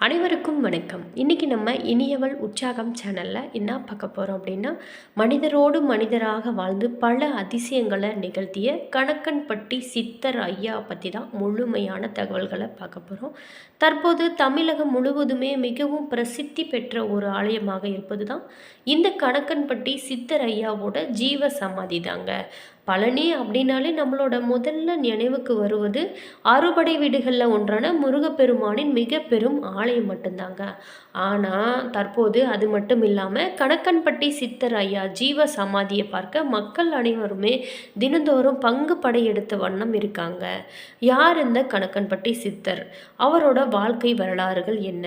அனைவருக்கும் வணக்கம். இன்றைக்கி நம்ம இனியவள் உற்சாகம் சேனலில் என்ன பார்க்க போகிறோம் அப்படின்னா மனிதரோடு மனிதராக வாழ்ந்து பல அதிசயங்களை நிகழ்த்திய கணக்கன்பட்டி சித்தர் ஐயா பற்றி தான் முழுமையான தகவல்களை பார்க்க போகிறோம் தற்போது தமிழகம் முழுவதுமே மிகவும் பிரசித்தி பெற்ற ஒரு ஆலயமாக இருப்பது தான் இந்த கணக்கன்பட்டி சித்தர் ஐயாவோட ஜீவ சமாதி தாங்க பழனி அப்படின்னாலே நம்மளோட முதல்ல நினைவுக்கு வருவது அறுபடை வீடுகளில் ஒன்றான முருகப்பெருமானின் மிக பெரும் ஆலயம் மட்டும்தாங்க. ஆனால் தற்போது அது மட்டும் இல்லாமல் கணக்கன்பட்டி சித்தர் ஐயா ஜீவ சமாதியை பார்க்க மக்கள் அனைவருமே தினந்தோறும் பங்கு படையெடுத்த வண்ணம் இருக்காங்க. யார் இந்த கணக்கன்பட்டி சித்தர்? அவரோட வாழ்க்கை வரலாறுகள் என்ன?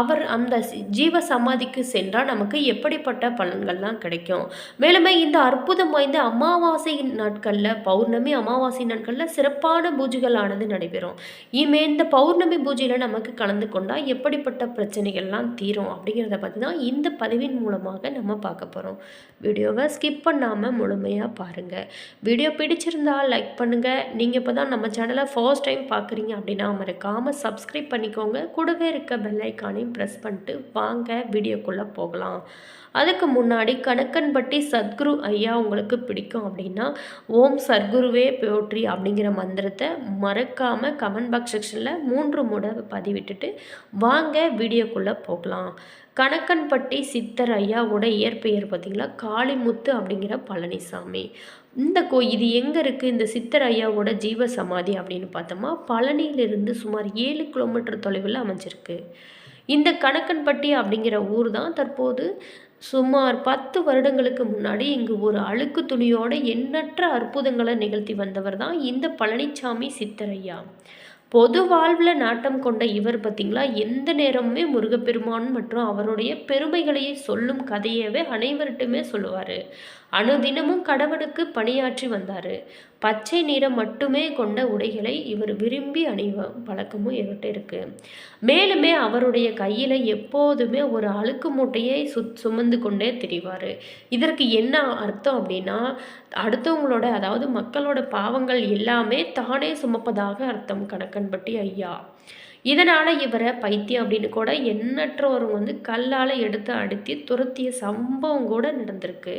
அவர் அந்த ஜீவ சமாதிக்கு சென்றால் நமக்கு எப்படிப்பட்ட பலன்கள்லாம் கிடைக்கும்? மேலுமே இந்த அற்புதம் வாய்ந்த அமாவாசை நாட்களில் பௌர்ணமி அமாவாசை நாட்களில் சிறப்பான பூஜைகளானது நடைபெறும். இமே இந்த பௌர்ணமி பூஜையில் நமக்கு கலந்து கொண்டால் எப்படிப்பட்ட பிரச்சனைகள்லாம் தீரும் அப்படிங்கிறத பற்றி தான் இந்த பதிவின் மூலமாக நம்ம பார்க்க போகிறோம் வீடியோவை ஸ்கிப் பண்ணாமல் முழுமையாக பாருங்கள் வீடியோ பிடிச்சிருந்தால் லைக் பண்ணுங்கள் நீங்கள் இப்போ தான் நம்ம சேனலை ஃபர்ஸ்ட் டைம் பார்க்குறீங்க அப்படின்னா மறக்காமல் சப்ஸ்கிரைப் பண்ணிக்கோங்க. கூடவே இருக்க பெல்லைக்கானையும் ப்ரெஸ் பண்ணிட்டு வாங்க வீடியோக்குள்ளே போகலாம். அதுக்கு முன்னாடி கணக்கன்பட்டி சத்குரு ஐயா உங்களுக்கு பிடிக்கும் அப்படின்னா ஓம் சர்க்குருவே போற்றி அப்படிங்கிற மந்திரத்தை மறக்காமல் கமெண்ட் பாக்ஸ் செக்ஷனில் மூன்று முறை பதிவிட்டுட்டு வாங்க வீடியோக்குள்ளே போகலாம். கணக்கன்பட்டி சித்தர் ஐயாவோட இயற்பெயர் பார்த்திங்களா? காளிமுத்து அப்படிங்கிற பழனிசாமி. இந்த கோ இது எங்கே இருக்குது இந்த சித்தர் ஐயாவோட ஜீவ சமாதி அப்படின்னு பார்த்தோமா? பழனியிலிருந்து சுமார் ஏழு கிலோமீட்டர் தொலைவில் அமைஞ்சிருக்கு. இந்த கணக்கன்பட்டி அப்படிங்கிற ஊர் தான் தற்போது சுமார் பத்து வருடங்களுக்கு முன்னாடி இங்கு ஒரு அழுக்கு துணியோட எண்ணற்ற அற்புதங்களை நிகழ்த்தி வந்தவர் தான் இந்த பழனிசாமி சித்தரையா. பொது வாழ்வில் நாட்டம் கொண்ட இவர் பார்த்திங்களா எந்த நேரமுமே முருகப்பெருமான் மற்றும் அவருடைய பெருமைகளையே சொல்லும் கதையவே அனைவர்கிட்டுமே சொல்லுவார். அனுதினமும் கடவுளுக்கு பணியாற்றி வந்தார். பச்சை நிறம் மட்டுமே கொண்ட உடைகளை இவர் விரும்பி அணிவ பழக்கமும் இவர்கிட்ட இருக்குது மேலுமே அவருடைய கையில் எப்போதுமே ஒரு அழுக்கு மூட்டையை சு சுமந்து கொண்டே திரிவார். இதற்கு என்ன அர்த்தம் அப்படின்னா அடுத்தவங்களோட அதாவது மக்களோட பாவங்கள் எல்லாமே தானே சுமப்பதாக அர்த்தம் கணக்கன்பட்டி ஐயா. இதனால் இவரை பைத்தியம் அப்படின்னு கூட எண்ணற்றவரும் வந்து கல்லால் எடுத்து அடித்து துரத்திய சம்பவம் கூட நடந்திருக்கு.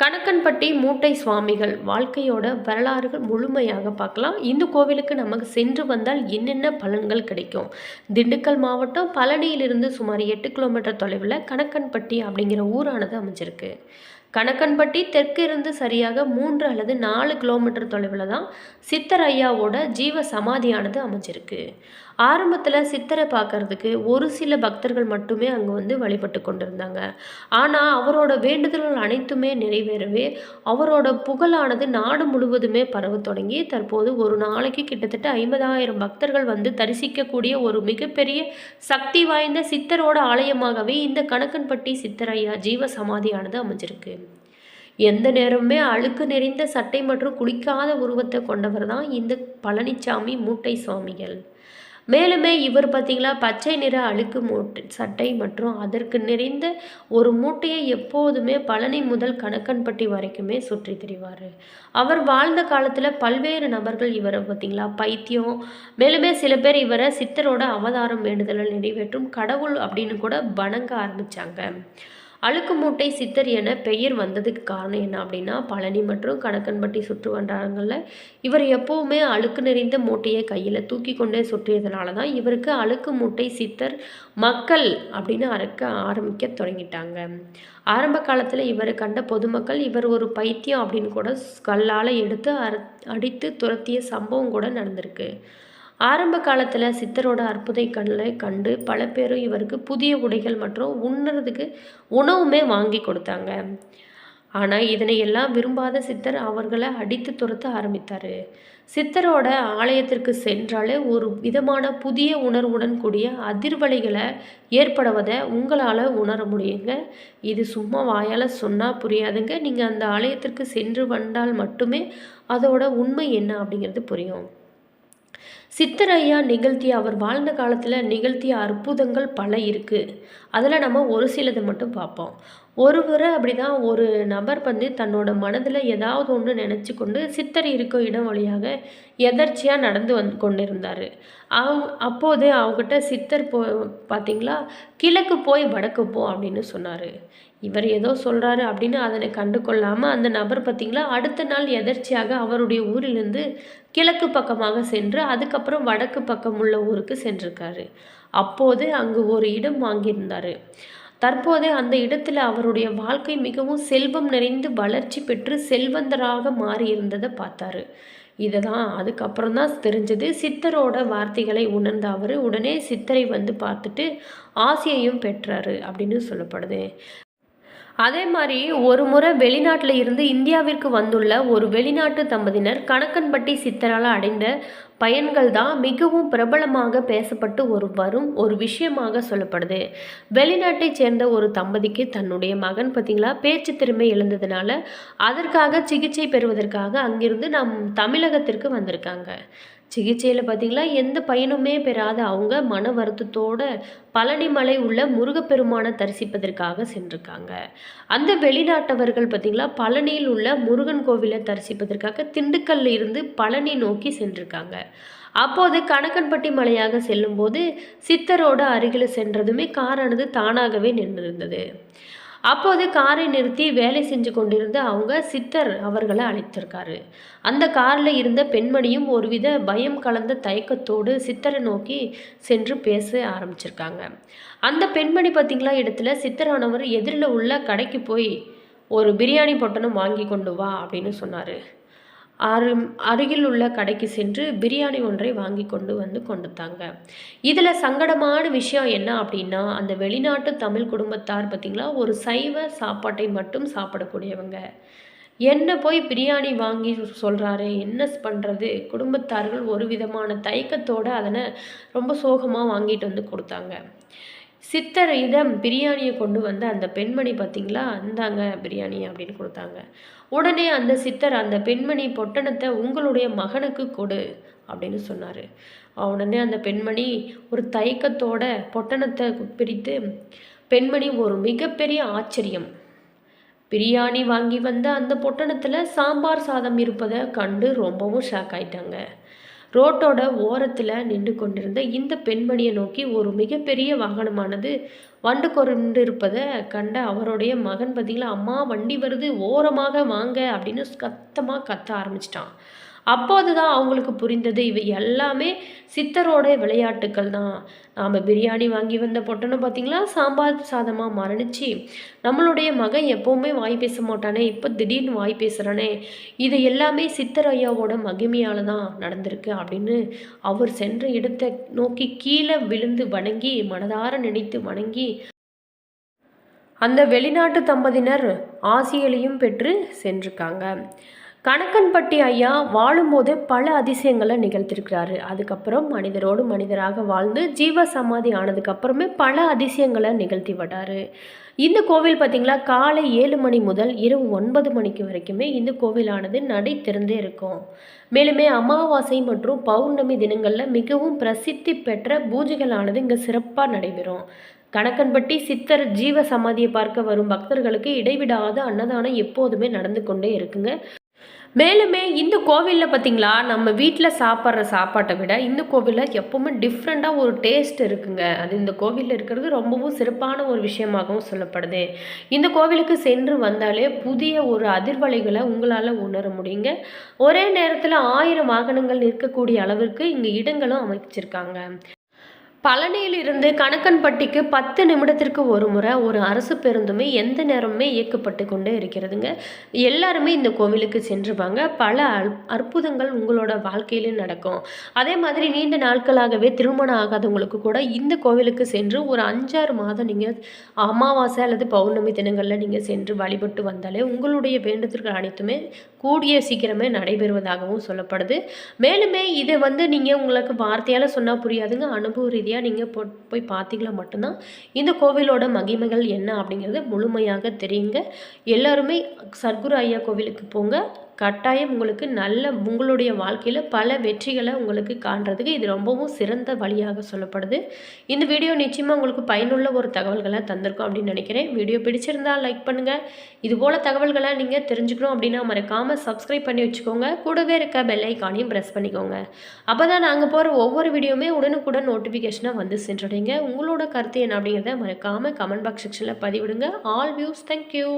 கணக்கன்பட்டி மூட்டை சுவாமிகள் வாழ்க்கையோட வரலாறுகள் முழுமையாக பார்க்கலாம். இந்த கோவிலுக்கு நமக்கு சென்று வந்தால் என்னென்ன பலன்கள் கிடைக்கும்? திண்டுக்கல் மாவட்டம் பழனியிலிருந்து சுமார் எட்டு கிலோமீட்டர் தொலைவில் கணக்கன்பட்டி அப்படிங்கிற ஊரானது அமைஞ்சிருக்கு. கணக்கன்பட்டி தெற்கு இருந்து சரியாக மூன்று அல்லது நாலு கிலோமீட்டர் தொலைவில் தான் சித்தர் ஐயாவோட ஜீவ சமாதியானது அமைஞ்சிருக்கு. ஆரம்பத்தில் சித்தரை பார்க்கறதுக்கு ஒரு சில பக்தர்கள் மட்டுமே அங்கே வந்து வழிபட்டு கொண்டிருந்தாங்க. ஆனால் அவரோட வேண்டுதல்கள் அனைத்துமே நிறைவேறவே அவரோட புகழானது நாடு முழுவதுமே பரவத் தொடங்கி தற்போது ஒரு நாளைக்கு கிட்டத்தட்ட ஐம்பதாயிரம் பக்தர்கள் வந்து தரிசிக்கக்கூடிய ஒரு மிகப்பெரிய சக்தி வாய்ந்த சித்தரோட ஆலயமாகவே இந்த கணக்கன்பட்டி சித்தரையா ஜீவ சமாதியானது அமைஞ்சிருக்கு. எந்த நேரமுமே அழுக்கு நிறைந்த சட்டை மற்றும் குளிக்காத உருவத்தை கொண்டவர் தான் இந்த பழனிச்சாமி மூட்டை சுவாமிகள். மேலுமே இவர் பார்த்தீங்களா பச்சை நிற அழுக்கு மூட்டை சட்டை மற்றும் அதற்கு நிறைந்த ஒரு மூட்டையை எப்போதுமே பழனி முதல் கணக்கன்பட்டி வரைக்குமே சுற்றி திரிவார். அவர் வாழ்ந்த காலத்தில் பல்வேறு நபர்கள் இவரை பார்த்தீங்களா பைத்தியம் மேலுமே சில பேர் இவரை சித்தரோட அவதாரம் வேண்டுதலை நிறைவேற்றும் கடவுள் அப்படின்னு கூட வணங்க ஆரம்பித்தாங்க அழுக்கு மூட்டை சித்தர் என பெயர் வந்ததுக்கு காரணம் என்ன அப்படின்னா பழனி மற்றும் கணக்கன்பட்டி சுற்று வட்டாரங்களில் இவர் எப்போவுமே அழுக்கு நிறைந்த மூட்டையை கையில் தூக்கி கொண்டே சுற்றியதுனால தான் இவருக்கு அழுக்கு மூட்டை சித்தர் மக்கள் அப்படின்னு அறக்க ஆரம்பிக்க தொடங்கிட்டாங்க. ஆரம்ப காலத்தில் இவரை கண்ட பொதுமக்கள் இவர் ஒரு பைத்தியம் அப்படின்னு கூட கல்லால் எடுத்து அடித்து துரத்திய சம்பவம் கூட நடந்திருக்கு. ஆரம்ப காலத்தில் சித்தரோட அற்புத கண்களை கண்டு பல பேரும் இவருக்கு புதிய உடைகள் மற்றும் உண்ணுறதுக்கு உணவுமே வாங்கி கொடுத்தாங்க. ஆனால் இதனை எல்லாம் விரும்பாத சித்தர் அவர்களை அடித்து துரத்த ஆரம்பித்தார். சித்தரோட ஆலயத்திற்கு சென்றாலே ஒரு விதமான புதிய உணர்வுடன் கூடிய அதிர்வலைகளை ஏற்படுவதை உங்களால் உணர முடியுங்க. இது சும்மா வாயால் சொன்னால் புரியாதுங்க. நீங்கள் அந்த ஆலயத்திற்கு சென்று வந்தால் மட்டுமே அதோட உண்மை என்ன அப்படிங்கிறது புரியும். சித்தரையா நிகழ்த்திய அவர் வாழ்ந்த காலத்தில் நிகழ்த்திய அற்புதங்கள் பல இருக்குது அதில் நம்ம ஒரு சிலதை மட்டும் பார்ப்போம். ஒரு முறை அப்படி தான் ஒரு நபர் வந்து தன்னோட மனதில் ஏதாவது ஒன்று நினச்சி கொண்டு சித்தர் இருக்கும் இடம் வழியாக எதர்ச்சியாக நடந்து வந்து கொண்டிருந்தார். அவங்க அப்போது அவங்ககிட்ட சித்தர் போ பார்த்தீங்களா கிழக்கு போய் வடக்கு போ அப்படின்னு சொன்னார். இவர் ஏதோ சொல்கிறாரு அப்படின்னு அதனை கண்டு கொள்ளாமல் அந்த நபர் பார்த்திங்களா அடுத்த நாள் எதர்ச்சியாக அவருடைய ஊரிலிருந்து கிழக்கு பக்கமாக சென்று அதுக்கப்புறம் வடக்கு பக்கம் உள்ள ஊருக்கு சென்றிருக்காரு. அப்போது அங்கு ஒரு இடம் வாங்கியிருந்தார். தற்போது அந்த இடத்துல அவருடைய வாழ்க்கை மிகவும் செல்வம் நிறைந்து வளர்ச்சி பெற்று செல்வந்தராக மாறியிருந்ததை பார்த்தாரு. இதை தான் அதுக்கப்புறம் தான் தெரிஞ்சது. சித்தரோட வார்த்தைகளை உணர்ந்த அவர் உடனே சித்தரை வந்து பார்த்துட்டு ஆசையையும் பெற்றாரு அப்படின்னு சொல்லப்படுது. அதே மாதிரி ஒரு முறை வெளிநாட்டில் இருந்து இந்தியாவிற்கு வந்துள்ள ஒரு வெளிநாட்டு தம்பதியினர் கணக்கன்பட்டி சித்தரால் அடைந்த பயன்கள் தான் மிகவும் பிரபலமாக பேசப்பட்டு ஒரு வரும் ஒரு விஷயமாக சொல்லப்படுது. வெளிநாட்டை சேர்ந்த ஒரு தம்பதிக்கு தன்னுடைய மகன் பார்த்திங்களா பேச்சு திறமை எழுந்ததுனால அதற்காக சிகிச்சை பெறுவதற்காக அங்கிருந்து நம் தமிழகத்திற்கு வந்திருக்காங்க. சிகிச்சையில் பார்த்திங்களா எந்த பயனுமே பெறாத அவங்க மன வருத்தத்தோட பழனிமலை உள்ள முருகப்பெருமானை தரிசிப்பதற்காக சென்றிருக்காங்க. அந்த வெளிநாட்டவர்கள் பார்த்திங்களா பழனியில் உள்ள முருகன் கோவிலை தரிசிப்பதற்காக திண்டுக்கல்ல இருந்து பழனி நோக்கி சென்றிருக்காங்க. அப்போது கணக்கன்பட்டி மலையாக செல்லும்போது சித்தரோட அருகில் சென்றதுமே காரானது தானாகவே நின்றிருந்தது. அப்போது காரை நிறுத்தி வேலை செஞ்சு கொண்டிருந்த அவங்க சித்தர் அவர்களை அழைத்திருக்காரு. அந்த காரில் இருந்த பெண்மணியும் ஒருவித பயம் கலந்த தயக்கத்தோடு சித்தரை நோக்கி சென்று பேச ஆரம்பிச்சிருக்காங்க. அந்த பெண்மணி பார்த்திங்களா இடத்துல சித்தரானவர் எதிரில் உள்ள கடைக்கு போய் ஒரு பிரியாணி பொட்டணம் வாங்கி கொண்டு வா அப்படின்னு சொன்னார். அரு அருகில் உள்ள கடைக்கு சென்று பிரியாணி ஒன்றை வாங்கி கொண்டு வந்து கொண்டுத்தாங்க இதில் சங்கடமான விஷயம் என்ன அப்படின்னா அந்த வெளிநாட்டு தமிழ் குடும்பத்தார் பார்த்திங்களா ஒரு சைவ சாப்பாட்டை மட்டும் சாப்பிடக்கூடியவங்க. என்ன போய் பிரியாணி வாங்கி சொல்கிறாரு என்ன பண்ணுறது குடும்பத்தார்கள் ஒரு விதமான தயக்கத்தோடு அதனை ரொம்ப சோகமாக வாங்கிட்டு வந்து கொடுத்தாங்க. சித்தர் பிரியாணியை கொண்டு வந்து அந்த பெண்மணி பார்த்திங்களா? இந்தாங்க பிரியாணி அப்படின்னு கொடுத்தாங்க. உடனே அந்த சித்தர் அந்த பெண்மணி பொட்டணத்தை உங்களுடைய மகனுக்கு கொடு அப்படின்னு சொன்னார். உடனே அந்த பெண்மணி ஒரு தயக்கத்தோட பொட்டணத்தை பிரித்து பெண்மணி ஒரு மிகப்பெரிய ஆச்சரியம். பிரியாணி வாங்கி வந்த அந்த பொட்டணத்தில் சாம்பார் சாதம் இருப்பதை கண்டு ரொம்பவும் ஷாக் ஆயிட்டாங்க. ரோட்டோட ஓரத்தில் நின்று கொண்டிருந்த இந்த பெண்மணியை நோக்கி ஒரு மிகப்பெரிய வாகனமானது வண்டு கொண்டு இருப்பதை கண்ட அவருடைய மகன் பதில் அம்மா வண்டி வருது ஓரமாக வாங்க அப்படின்னு கத்தமாக கத்த ஆரம்பிச்சிட்டான். அப்போது தான் அவங்களுக்கு புரிந்தது இவை எல்லாமே சித்தரோட விளையாட்டுக்கள் தான். நாம் பிரியாணி வாங்கி வந்த பொட்டனை பார்த்திங்களா சாம்பார் சாதமாக மரணிச்சு நம்மளுடைய மகன் எப்போவுமே வாய் பேச மாட்டானே இப்போ திடீர்னு வாய் பேசுகிறானே இது எல்லாமே சித்தர் ஐயாவோட மகிமையால் தான் நடந்திருக்கு அப்படின்னு அவர் சென்ற இடத்தை நோக்கி கீழே விழுந்து வணங்கி மனதார நினைத்து வணங்கி அந்த வெளிநாட்டு தம்பதியினர் ஆசியலையும் பெற்று சென்றிருக்காங்க. கணக்கன்பட்டி ஐயா வாழும்போது பல அதிசயங்களை நிகழ்த்திருக்கிறாரு. அதுக்கப்புறம் மனிதரோடு மனிதராக வாழ்ந்து ஜீவ சமாதி ஆனதுக்கப்புறமே பல அதிசயங்களை நிகழ்த்தி விடாரு இந்த கோவில் பார்த்திங்களா காலை ஏழு மணி முதல் இரவு ஒன்பது மணிக்கு வரைக்குமே இந்த கோவிலானது நடை திறந்தே இருக்கும். மேலுமே அமாவாசை மற்றும் பௌர்ணமி தினங்களில் மிகவும் பிரசித்தி பெற்ற பூஜைகளானது இங்கே சிறப்பாக நடைபெறும். கணக்கன்பட்டி சித்தர் ஜீவ சமாதியை பார்க்க வரும் பக்தர்களுக்கு இடைவிடாத அன்னதானம் எப்போதுமே நடந்து கொண்டே இருக்குங்க. மேலுமே இந்த கோவிலில் பார்த்திங்களா நம்ம வீட்டில் சாப்பிட்ற சாப்பாட்டை விட இந்த கோவிலில் எப்போவுமே டிஃப்ரெண்ட்டாக ஒரு டேஸ்ட் இருக்குங்க. அது இந்த கோவிலில் இருக்கிறது ரொம்பவும் சிறப்பான ஒரு விஷயமாகவும் சொல்லப்படுது. இந்த கோவிலுக்கு சென்று வந்தாலே புதிய ஒரு அதிர்வலைகளை உங்களால் உணர முடியுங்க. ஒரே நேரத்தில் ஆயிரம் வாகனங்கள் நிற்கக்கூடிய அளவிற்கு இங்கே இடங்களும் அமைச்சிருக்காங்க. பழனியிலிருந்து கணக்கன்பட்டிக்கு பத்து நிமிடத்திற்கு ஒரு முறை ஒரு அரசு பேருந்துமே எந்த நேரமுமே இயக்கப்பட்டு கொண்டே இருக்கிறதுங்க. எல்லாருமே இந்த கோவிலுக்கு சென்றுவாங்க பல அற்புதங்கள் உங்களோட வாழ்க்கையிலும் நடக்கும். அதே மாதிரி நீண்ட நாட்களாகவே திருமணம் ஆகாதவங்களுக்கு கூட இந்த கோவிலுக்கு சென்று ஒரு அஞ்சாறு மாதம் நீங்கள் அமாவாசை அல்லது பௌர்ணமி தினங்களில் நீங்கள் சென்று வழிபட்டு வந்தாலே உங்களுடைய வேண்டுதல்கள் அனைத்துமே கூடிய சீக்கிரமே நடைபெறுவதாகவும் சொல்லப்படுது. மேலுமே இதை வந்து நீங்கள் உங்களுக்கு வார்த்தையால் சொன்னால் புரியாதுங்க. அனுபவ ரீதியாக நேரடியாக நீங்கள் போ போய் பார்த்தீங்களா மட்டும்தான்? இந்த கோவிலோட மகிமைகள் என்ன அப்படிங்கிறது முழுமையாக தெரியுங்க. எல்லாருமே சர்க்குரு ஐயா கோவிலுக்கு போங்க. கட்டாயம் உங்களுக்கு நல்ல உங்களுடைய வாழ்க்கையில் பல வெற்றிகளை உங்களுக்கு காண்றதுக்கு இது ரொம்பவும் சிறந்த வழியாக சொல்லப்படுது. இந்த வீடியோ நிச்சயமாக உங்களுக்கு பயனுள்ள ஒரு தகவல்களை தந்திருக்கும் அப்படின்னு நினைக்கிறேன். வீடியோ பிடிச்சிருந்தால் லைக் பண்ணுங்கள் இதுபோல் தகவல்களை நீங்கள் தெரிஞ்சுக்கணும் அப்படின்னா மறக்காமல் சப்ஸ்கிரைப் பண்ணி வச்சுக்கோங்க. கூடவே இருக்க பெல் ஐக்கானையும் ப்ரெஸ் பண்ணிக்கோங்க. அப்போ தான் நாங்கள் போகிற ஒவ்வொரு வீடியோவுமே உடனுக்குடன் நோட்டிஃபிகேஷனாக வந்து சென்றடைங்க. உங்களோட கருத்து என்ன அப்படிங்கிறத மறக்காமல் கமெண்ட் பாக்ஸ் செக்ஷனில் பதிவிடுங்க. All views thank you